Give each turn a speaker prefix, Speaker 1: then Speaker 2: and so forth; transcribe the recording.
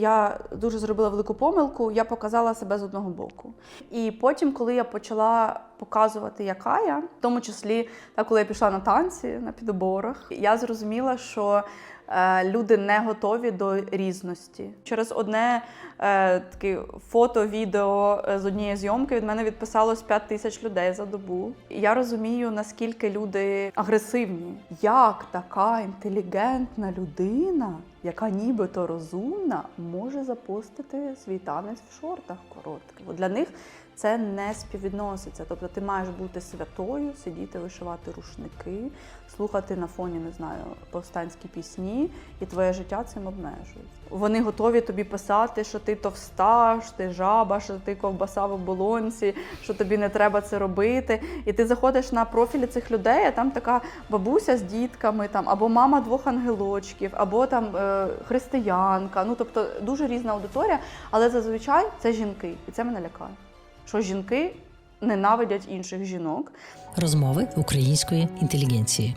Speaker 1: Я дуже зробила велику помилку, я показала себе з одного боку. І потім, коли я почала показувати, яка я, в тому числі, так, коли я пішла на танці на підборах, я зрозуміла, що е, люди не готові до різності. Через одне е, таке фото, відео е, з однієї зйомки від мене відписалось 5 тисяч людей за добу. Я розумію, наскільки люди агресивні. Як така інтелігентна людина, яка нібито розумна, може запостити свій танець в шортах коротких. Для них це не співвідноситься. Тобто ти маєш бути святою, сидіти, вишивати рушники, слухати на фоні, не знаю, повстанські пісні, і твоє життя цим обмежується. Вони готові тобі писати, що ти товста, що ти жаба, що ти ковбаса в оболонці, що тобі не треба це робити. І ти заходиш на профілі цих людей, а там така бабуся з дітками, там або мама двох ангелочків, або там е, християнка. Ну тобто дуже різна аудиторія, але зазвичай це жінки, і це мене лякає. Що жінки ненавидять інших жінок.
Speaker 2: Розмови української інтелігенції.